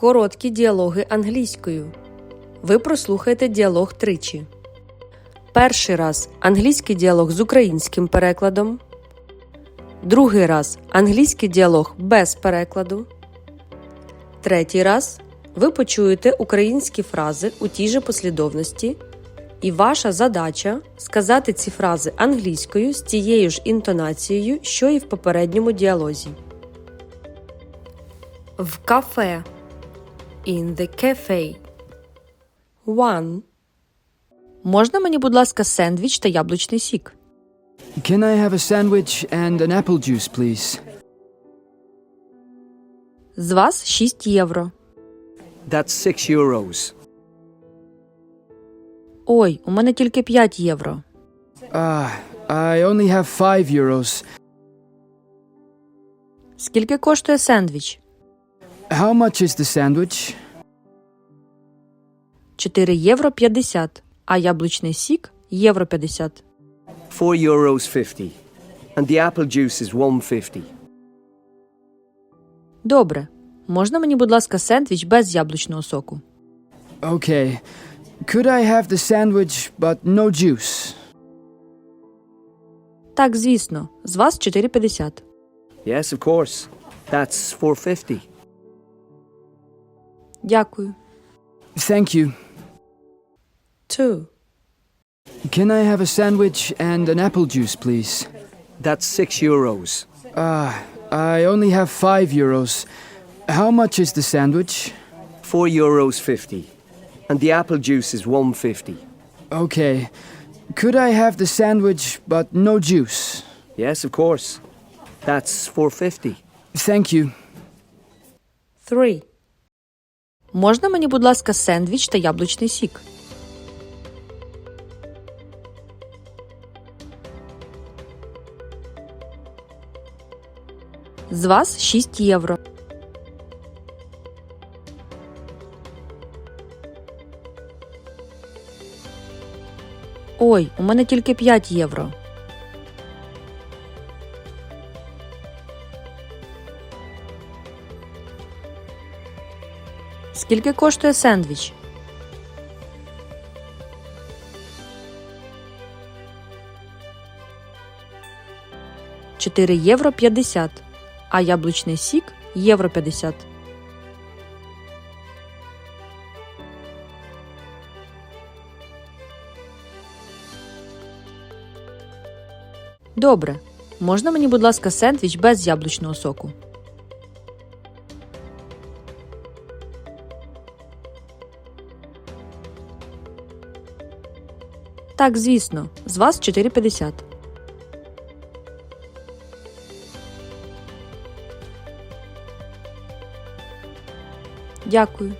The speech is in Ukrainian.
Короткі діалоги англійською. Ви прослухаєте діалог тричі. Перший раз англійський діалог з українським перекладом. Другий раз англійський діалог без перекладу. Третій раз ви почуєте українські фрази у тій же послідовності. І ваша задача сказати ці фрази англійською з тією ж інтонацією, що і в попередньому діалозі. В кафе. In the cafe. One. Можна мені, будь ласка, сендвіч та яблучний сік? Can I have a sandwich and an apple juice, please? З вас 6 євро. That's six euros. Ой, у мене тільки 5 євро. Ah, I only have five euros. Скільки коштує сендвіч? How much is the sandwich? 4 євро 50, а яблучний сік євро 50. Four euros fifty. And the apple juice is one fifty. Добре. Можна мені, будь ласка, сендвіч без яблучного соку? Okay. Could I have the sandwich but no juice? Так, звісно. З вас 4,50. Yes, of course. That's four fifty. Дякую. Thank you. Two. Can I have a sandwich and an apple juice, please? That's six euros. Ah, I only have five euros. How much is the sandwich? Four euros fifty. And the apple juice is one fifty. Okay. Could I have the sandwich but no juice? Yes, of course. That's four fifty. Thank you. Three. Можна мені, будь ласка, сендвіч та яблучний сік? З вас 6 євро. Ой, у мене тільки 5 євро. Скільки коштує сендвіч? Чотири євро 50, а яблучний сік євро 50. Добре. Можна мені, будь ласка, сендвіч без яблучного соку? Так, звісно. З вас 4,50. Дякую.